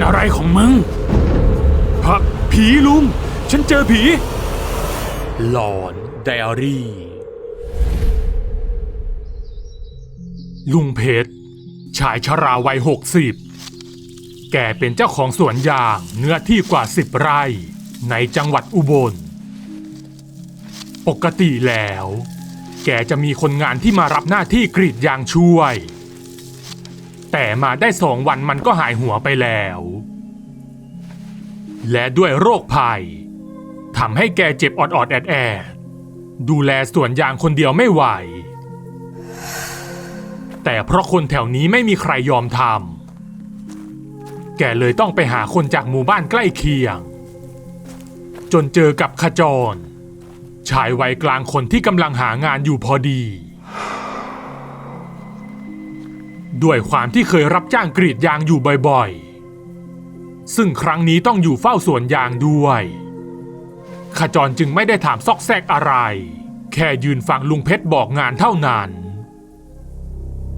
เป็นอะไรของมึงพระผีลุง ฉันเจอผี หลอนไดอารี่ ลุงเพชรชายชราวัยหกสิบแกเป็นเจ้าของสวนยางเนื้อที่กว่าสิบไร่ในจังหวัดอุบล ปกติแล้ว แกจะมีคนงานที่มารับหน้าที่กรีดยางช่วย แต่มาได้สองวันมันก็หายหัวไปแล้ว และด้วยโรคภัยทำให้แกเจ็บออดๆแอดแอดๆดูแลสวนยางคนเดียวไม่ไหว แต่เพราะคนแถวนี้ไม่มีใครยอมทำแกเลยต้องไปหาคนจากหมู่บ้านใกล้เคียง จนเจอกับขจร ชายวัยกลางคนที่กำลังหางานอยู่พอดี ด้วยความที่เคยรับจ้างกรีดยางอยู่บ่อยๆ ซึ่งครั้งนี้ต้องอยู่เฝ้าสวนยางด้วยขจรจึงไม่ได้ถามซอกแซกอะไร แค่ยืนฟังลุงเพชรบอกงานเท่านั้น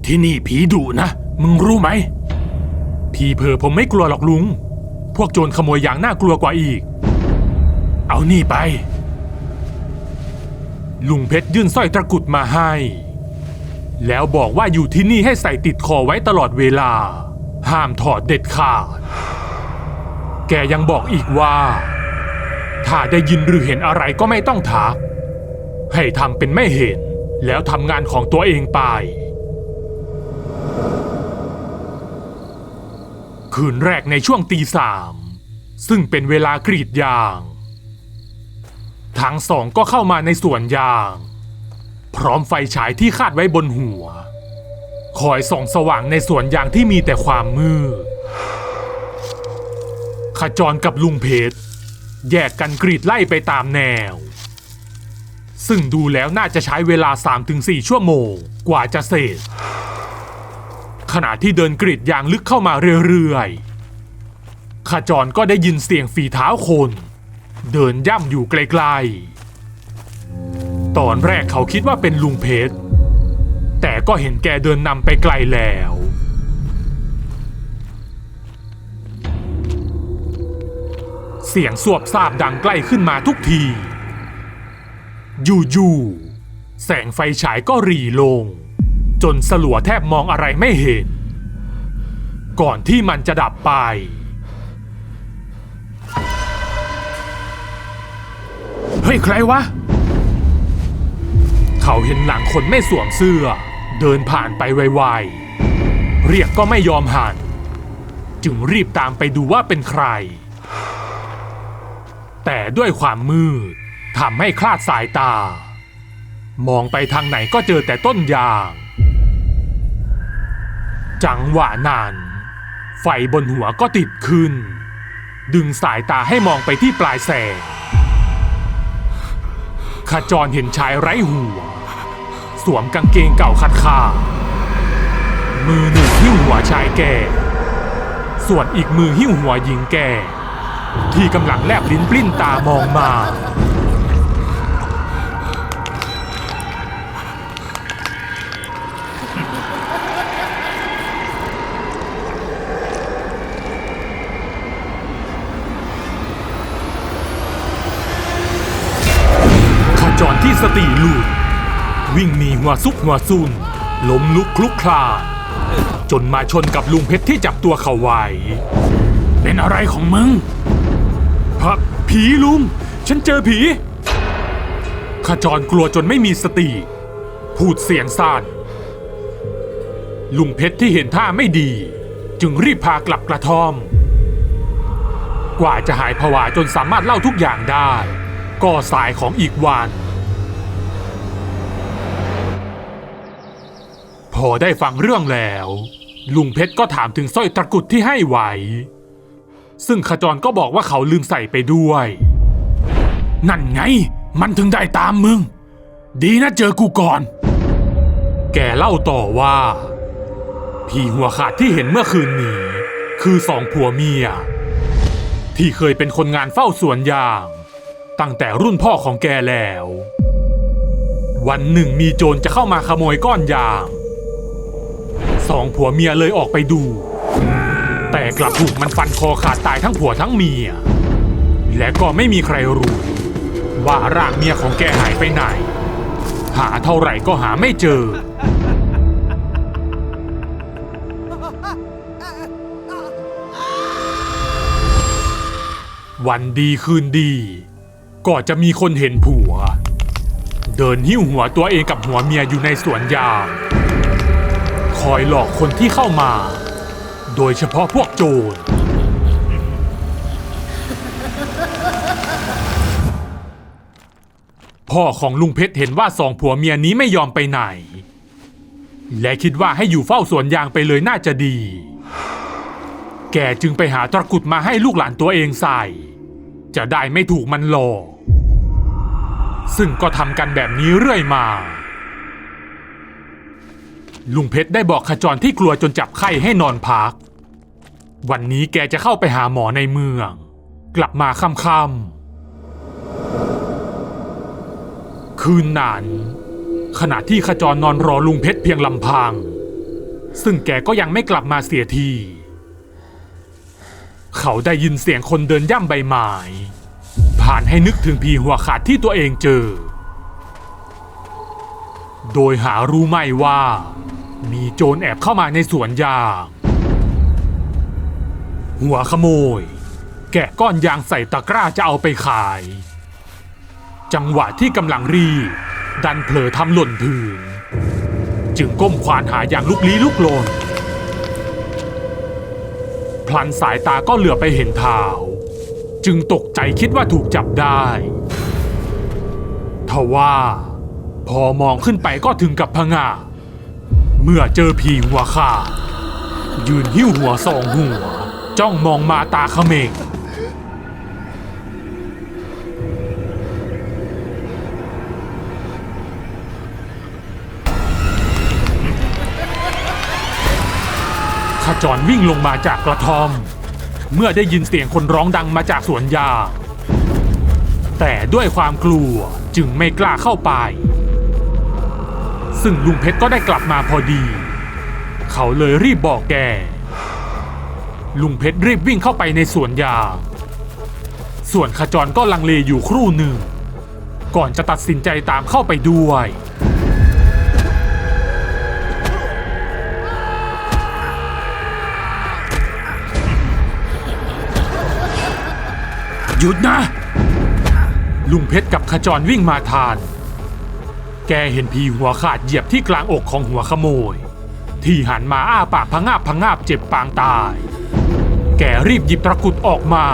ที่นี่ผีดุนะ มึงรู้ไหมผีเพอผมไม่กลัวหรอกลุง พวกโจรขโมยยางน่ากลัวกว่าอีก เอานี่ไป ลุงเพชรยื่นสร้อยตะกรุดมาให้ แล้วบอกว่าอยู่ที่นี่ให้ใส่ติดคอไว้ตลอดเวลา ห้ามถอดเด็ดขาด แกยังบอกอีกว่า ถ้าได้ยินหรือเห็นอะไรก็ไม่ต้องทัก ให้ทำเป็นไม่เห็น แล้วทำงานของตัวเองไป คืนแรกในช่วงตีสามซึ่งเป็นเวลากรีดยาง ทั้งสองก็เข้ามาในสวนยาง พร้อมไฟฉายที่คาดไว้บนหัว คอยส่องสว่างในสวนยางที่มีแต่ความมืดขจรกับลุงเพชรแยกกันกรีดไล่ไปตามแนว ซึ่งดูแล้วน่าจะใช้เวลา 3-4 ชั่วโมงกว่าจะเสร็จ ขณะที่เดินกรีดยางลึกเข้ามาเรื่อยๆขจรก็ได้ยินเสียงฝีเท้าคน เดินย่ำอยู่ไกลๆ ตอนแรกเขาคิดว่าเป็นลุงเพชร แต่ก็เห็นแกเดินนำไปไกลแล้ว เสียงสวบซาบดังใกล้ขึ้นมาทุกที อยู่ๆแสงไฟฉายก็รีลง จนสลัวแทบมองอะไรไม่เห็น ก่อนที่มันจะดับไปเฮ้ยใครวะ เขาเห็นหลังคนไม่สวมเสื้อ เดินผ่านไปไวๆ เรียกก็ไม่ยอมหัน จึงรีบตามไปดูว่าเป็นใคร แต่ด้วยความมืดทำให้คลาดสายตา มองไปทางไหนก็เจอแต่ต้นยาง จังหวะนั้นไฟบนหัวก็ติดขึ้น ดึงสายตาให้มองไปที่ปลายแสงขจรเห็นชายไร้หัว สวมกางเกงเก่าขัดขามือหนึ่งหิ้วหัวชายแก่ ส่วนอีกมือหิ้วหัวหญิงแก่ ที่กำลังแลบลิ้นปลิ้นตามองมา หนีหัวซุกหัวซุนล้มลุกคลุกคลานจนมาชนกับลุงเพชรที่จับตัวเขาไว้ เป็นอะไรของมึงพระผีลุง ฉันเจอผีขจรกลัวจนไม่มีสติ พูดเสียงสั่นลุงเพชรที่เห็นท่าไม่ดี จึงรีบพากลับกระท่อม กว่าจะหายผวาจนสามารถเล่าทุกอย่างได้ ก็สายของอีกวัน พอได้ฟังเรื่องแล้ว ลุงเพชรก็ถามถึงสร้อยตะกุดที่ให้ไว้ ซึ่งขจรก็บอกว่าเขาลืมใส่ไปด้วย นั่นไง มันถึงได้ตามมึง ดีนะเจอกูก่อน แกเล่าต่อว่าพี่หัวขาดที่เห็นเมื่อคืนนี้ คือสองผัวเมีย ที่เคยเป็นคนงานเฝ้าสวนยาง ตั้งแต่รุ่นพ่อของแกแล้ว วันหนึ่งมีโจรจะเข้ามาขโมยก้อนยาง สองผัวเมียเลยออกไปดู แต่กลับถูกมันฟันคอขาดตายทั้งผัวทั้งเมีย และก็ไม่มีใครรู้ ว่าร่างเมียของแกหายไปไหน หาเท่าไหร่ก็หาไม่เจอ วันดีคืนดี ก็จะมีคนเห็นผัว เดินหิ้วหัวตัวเองกับหัวเมียอยู่ในสวนยาง คอยหลอกคนที่เข้ามา โดยเฉพาะพวกโจร พ่อของลุงเพชรเห็นว่าสองผัวเมียนี้ไม่ยอมไปไหน และคิดว่าให้อยู่เฝ้าสวนยางไปเลยน่าจะดี แกจึงไปหาตะกุดมาให้ลูกหลานตัวเองใส่ จะได้ไม่ถูกมันหลอก ซึ่งก็ทำกันแบบนี้เรื่อยมา ลุงเพชรได้บอกขจรที่กลัวจนจับไข้ให้นอนพัก วันนี้แกจะเข้าไปหาหมอในเมือง กลับมาค่ำๆคืนนั้นขณะที่ขจรนอนรอลุงเพชรเพียงลำพัง ซึ่งแกก็ยังไม่กลับมาเสียที เขาได้ยินเสียงคนเดินย่ำใบไม้ผ่านให้นึกถึงผีหัวขาดที่ตัวเองเจอ โดยหารู้ไม่ว่า มีโจรแอบเข้ามาในสวนยาง หัวขโมย แกะก้อนยางใส่ตะกร้าจะเอาไปขาย จังหวะที่กำลังรีบดันเผลอทำหล่นพื้น จึงก้มควานหายางลุกลี้ลุกลน พลันสายตาก็เหลือไปเห็นเท้าจึงตกใจคิดว่าถูกจับได้ทว่า พอมองขึ้นไปก็ถึงกับพงา เมื่อเจอผีหัวขาดยืนหิ้วหัวสองหัว จ้องมองมาตาเขมงขจรวิ่งลงมาจากกระท่อม เมื่อได้ยินเสียงคนร้องดังมาจากสวนยางแต่ด้วยความกลัวจึงไม่กล้าเข้าไป ซึ่งลุงเพชรก็ได้กลับมาพอดี เขาเลยรีบบอกแก ลุงเพชรรีบวิ่งเข้าไปในสวนยางส่วนขจรก็ลังเลอยู่ครู่หนึ่ง ก่อนจะตัดสินใจตามเข้าไปด้วยหยุดนะ ลุงเพชรกับขจรวิ่งมาทาน แกเห็นผีหัวขาดเหยียบที่กลางอกของหัวขโมย ที่หันมาอ้าปากพงาบพงาบเจ็บปางตาย แกรีบหยิบตะกุดออกมา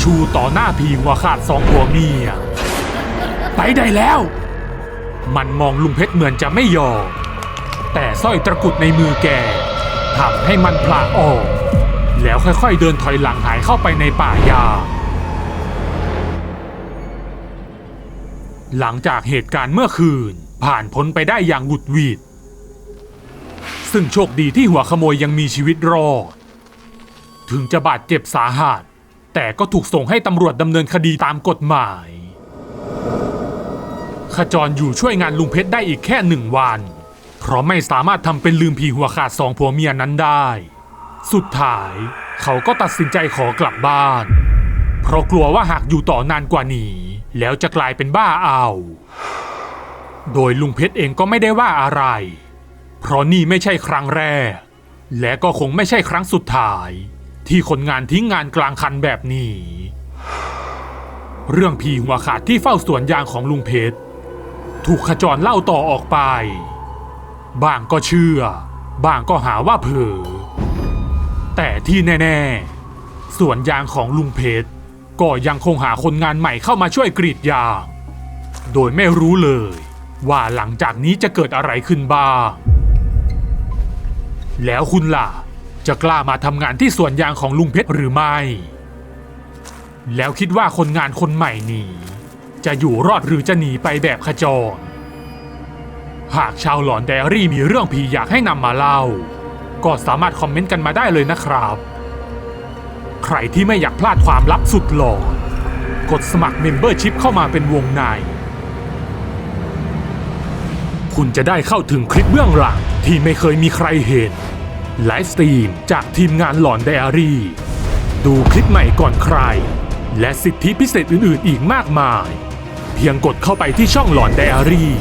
ชูต่อหน้าผีหัวขาดสองผัวเมีย ไปได้แล้ว มันมองลุงเพชรเหมือนจะไม่ยอมแต่สร้อยตะกุดในมือแกทำให้มันพลาออก แล้วค่อยๆเดินถอยหลังหายเข้าไปในป่ายา หลังจากเหตุการณ์เมื่อคืน ผ่านพ้นไปได้อย่างหวุดหวิด ซึ่งโชคดีที่หัวขโมยยังมีชีวิตรอด ถึงจะบาดเจ็บสาหัส แต่ก็ถูกส่งให้ตำรวจดำเนินคดีตามกฎหมาย ขจรอยู่ช่วยงานลุงเพชรได้อีกแค่หนึ่งวัน เพราะไม่สามารถทำเป็นลืมผีหัวขาดสองผัวเมียนั้นได้ สุดท้ายเขาก็ตัดสินใจขอกลับบ้าน เพราะกลัวว่าหากอยู่ต่อนานกว่านี้ แล้วจะกลายเป็นบ้าเอา โดยลุงเพชรเองก็ไม่ได้ว่าอะไร เพราะนี่ไม่ใช่ครั้งแรก และก็คงไม่ใช่ครั้งสุดท้าย ที่คนงานทิ้งงานกลางคันแบบนี้ เรื่องผีหัวขาดที่เฝ้าสวนยางของลุงเพชร ถูกขจรเล่าต่อออกไป บางก็เชื่อ บางก็หาว่าเผลอแต่ที่แน่ ๆ สวนยางของลุงเพชร ก็ยังคงหาคนงานใหม่เข้ามาช่วยกรีดยาง โดยไม่รู้เลย ว่าหลังจากนี้จะเกิดอะไรขึ้นบ้าง แล้วคุณล่ะ จะกล้ามาทำงานที่สวนยางของลุงเพชรหรือไม่ แล้วคิดว่าคนงานคนใหม่นี้ จะอยู่รอดหรือจะหนีไปแบบขจร หากชาวหลอนไดอารี่มีเรื่องผีอยากให้นำมาเล่า ก็สามารถคอมเมนต์กันมาได้เลยนะครับ รที่ไม่อยากพลาดความลับสุดหลอนกดสมัครเมมเบอร์ชิพเข้ามาเป็นวงใน คุณจะได้เข้าถึงคลิปเบื้องหลังที่ไม่เคยมีใครเห็น ไลฟ์สตรีมจากทีมงานหลอนไดอารี่ ดูคลิปใหม่ก่อนใคร และสิทธิพิเศษอื่นๆ อีกมากมาย เพียงกดเข้าไปที่ช่องหลอนไดอารี่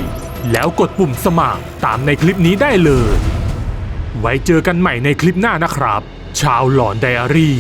แล้วกดปุ่มสมัครตามในคลิปนี้ได้เลย ไว้เจอกันใหม่ในคลิปหน้านะครับ ชาวหลอนไดอารี่